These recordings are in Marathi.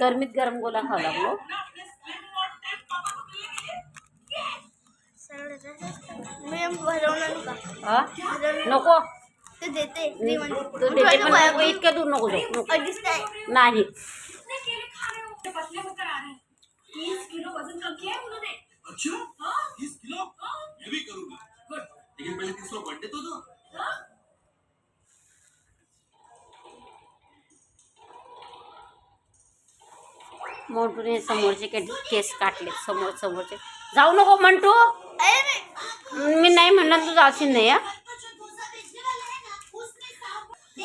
गरमीत गरम गोला खावा लागलो मी भरवणार का? हा? नको। ते देते फ्री मध्ये तू देते पण नको, इतक्या दूर नको जाऊ नको. अडीच काय नाही। अच्छा? तीस किलो? मैं भी करूँगा। गुड लेकिन पहले तीसरा बर्थडे तो दो। मोठूने समोरचे के केस काटले समोर समोरचे जाऊ नको म्हणतो अरे! मी नाही म्हणलं तू जाशील नाही हा?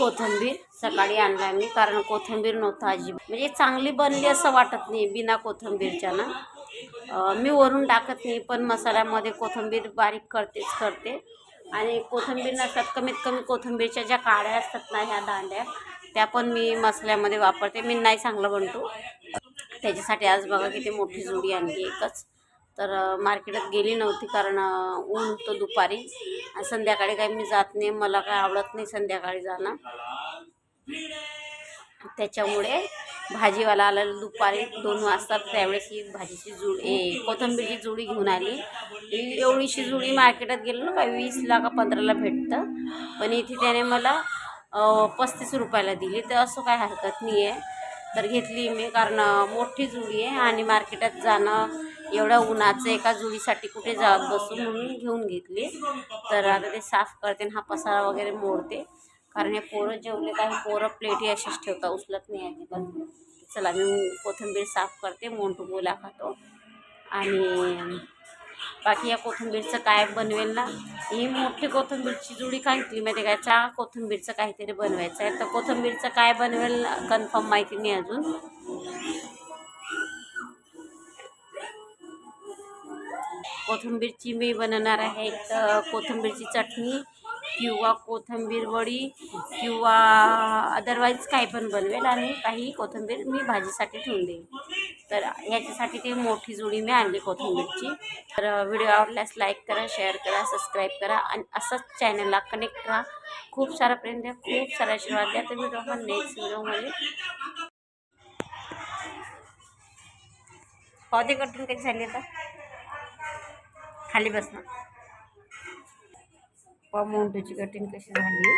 कोथिंबीर सकाळी आणला मी कारण कोथिंबीर नव्हतं अजिब म्हणजे चांगली बनली असं वाटत नाही बिना कोथिंबीरच्या ना. मी वरून टाकत नाही पण मसाल्यामध्ये कोथिंबीर बारीक करतेच करते. आणि कोथिंबीर नसतात कमीत कमी कोथिंबीरच्या ज्या काड्या असतात ना ह्या दांड्या त्या पण मी मसाल्यामध्ये वापरते. मी नाही चांगलं बनतो. त्याच्यासाठी आज बघा किती मोठी जुडी आणली एकच. तर मार्केटात गेली नव्हती कारण ऊन होतं दुपारी. आणि संध्याकाळी काही मी जात नाही. मला काय आवडत नाही संध्याकाळी जाणं. त्याच्यामुळे भाजीवाला आलेला दुपारी दोन वाजता. त्यावेळेस ही भाजीची जुळी ए कोथिंबीरची जुडी घेऊन आली. एवढीशी जुडी मार्केटात गेलो ना काही वीसला का पंधराला भेटतं. पण इथे त्याने मला पस्तीस रुपयाला दिली. तर असं काय हरकत नाही आहे तर घेतली मी कारण मोठी जुडी आहे आणि मार्केटात जाणं एवढ्या उन्हाचं एका जुडीसाठी कुठे जात बसू म्हणून घेऊन घेतली. तर आता ते साफ करते आणि हा पसारा वगैरे मोडते. कारण हे पोरं जेवले काही पोरं प्लेटही अशीच ठेवतात उचलत नाही अजिबात चला मी कोथिंबीर साफ करते मोंटू गोला खातो. आणि बाकी या कोथिंबीरचं काय बनवेल ना? ही मोठी कोथिंबीरची जुडी काय घेतली माहिती काय चहा कोथिंबीरचं काहीतरी बनवायचं आहे. तर कोथिंबीरचं काय बनवेल कन्फर्म माहिती नाही अजून. कोथिंबीरची मी बनवणार आहे तर कोथिंबीरची चटणी किंवा कोथिंबीर वडी किंवा अदरवाईज काही पण बनवेल आणि काही कोथिंबीर मी भाजीसाठी ठेवून देईन. तर ह्याच्यासाठी ती मोठी जुडी मी आणली कोथिंबीरची. तर व्हिडिओ आवडल्यास लाईक करा शेअर करा सबस्क्राईब करा आणि असंच चॅनलला कनेक्ट राहा. खूप सारा प्रेम द्या खूप सारा आशीर्वाद द्या. तर व्हिडिओ आपण नेक्स्ट व्हिडिओमध्ये पावते कटून कधी झाली आता? खाली बस ना. पा मोंटूची कटिंग कशी झाली.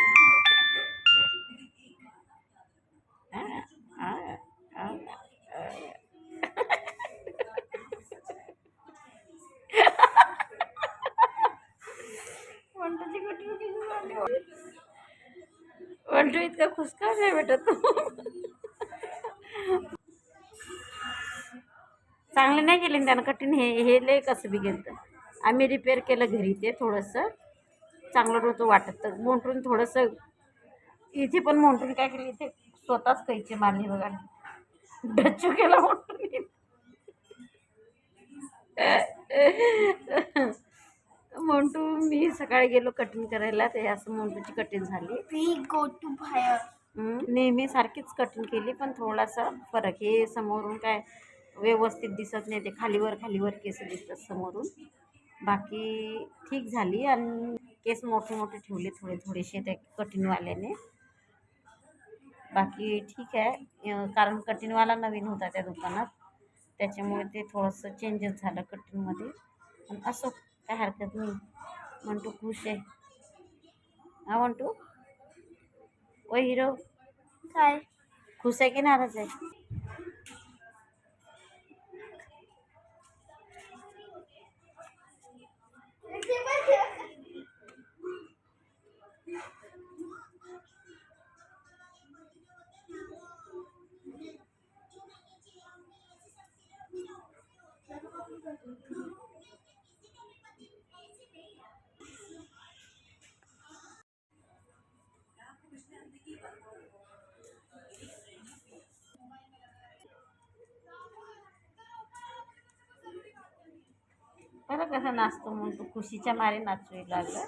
मोंटूची कटिंग कशी झाली? मोंटू इतका खुसका नाही भेटत चांगले नाही केले ना त्यानं कठीण हे हे लय कसं बी गेलं आम्ही रिपेअर केलं घरी ते थोडंसं. चांगलं नव्हतं वाटत. तर मोंटून थोडंसं इथे पण मोंटून काय केलं इथे स्वतःच कैचे मारली बघा. डच्चू केला मोंटून मोंटू मी सकाळी गेलो कटिंग करायला. ते असं मोंटूची कटिंग झाली. गो टू नेहमी सारखीच कटिंग केली पण थोडासा फरक. हे समोरून काय व्यवस्थित दिसत नाही. ते खालीवर खालीवर केस दिसतात समोरून. बाकी ठीक झाली आणि केस मोठे मोठे ठेवले थोडे थोडेसे त्या कटिंगवाल्याने. बाकी ठीक आहे. कारण कटिंगवाला नवीन होता त्या दुकानात. त्याच्यामुळे ते थोडंसं चेंजेस झालं कटिंगमध्ये. पण असो काय हरकत नाही. म्हणतो खुश आहे. हा म्हणतो ओ हिरो. काय? खुश आहे की नाराज आहे? बरं कसं नाचतो म्हणतो खुशीच्या मारे नाचू लागला.